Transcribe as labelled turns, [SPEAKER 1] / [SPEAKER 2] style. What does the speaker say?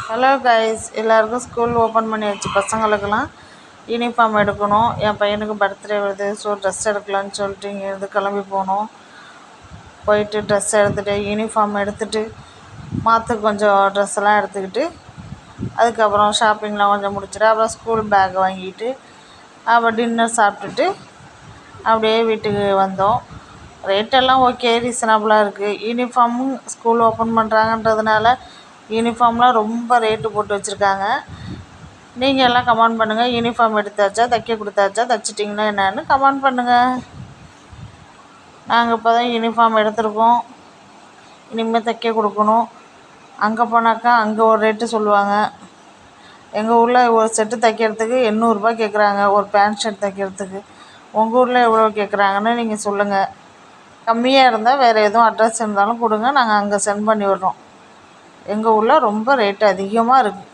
[SPEAKER 1] Hello guys எல்லாருக்கும் school open பண்ணியாச்சு. பசங்களுக்கெல்லாம் யூனிஃபார்ம் எடுக்கணும். என் பையனுக்கு பர்த்டே வருது. ஸோ ட்ரெஸ் எடுக்கலான்னு சொல்லிட்டு இங்கேருந்து கிளம்பி போனோம். போயிட்டு ட்ரெஸ் எடுத்துகிட்டு யூனிஃபார்ம் எடுத்துகிட்டு மாற்ற கொஞ்சம் ட்ரெஸ் எல்லாம் எடுத்துக்கிட்டு அதுக்கப்புறம் ஷாப்பிங்லாம் கொஞ்சம் முடிச்சுட்டு அப்புறம் ஸ்கூல் பேக் வாங்கிட்டு அப்புறம் டின்னர் சாப்பிட்டுட்டு அப்படியே வீட்டுக்கு வந்தோம். ரேட்டெல்லாம் ஓகே ரீசனபுளாக இருக்குது யூனிஃபார்மும் ஸ்கூல் ஓப்பன் பண்ணுறாங்கன்றதுனால யூனிஃபார்ம்லாம் ரொம்ப ரேட்டு போட்டு வச்சுருக்காங்க. நீங்கள் எல்லாம் கமெண்ட் பண்ணுங்கள் யூனிஃபார்ம் எடுத்தாச்சா தைக்க கொடுத்தாச்சா தைச்சிட்டிங்களா என்னன்னு கமெண்ட் பண்ணுங்கள் நாங்கள் இப்போ தான் யூனிஃபார்ம் எடுத்திருக்கோம். இனிமேல் தைக்க கொடுக்கணும். அங்கே போனாக்கா அங்கே ஒரு ரேட்டு சொல்லுவாங்க. எங்கள் ஊரில் ஒரு செட்டு தைக்கிறதுக்கு எண்ணூறுரூபா கேட்குறாங்க ஒரு பேண்ட் ஷர்ட் தைக்கிறதுக்கு. உங்கள் ஊரில் எவ்வளோ கேட்குறாங்கன்னு நீங்கள் சொல்லுங்கள் கம்மியாக இருந்தால் வேறு எதுவும் அட்ரஸ் இருந்தாலும் கொடுங்க. நாங்கள் அங்கே சென்ட் பண்ணி விடுறோம் எங்கள் ஊரில் ரொம்ப ரேட்டு அதிகமாக இருக்குது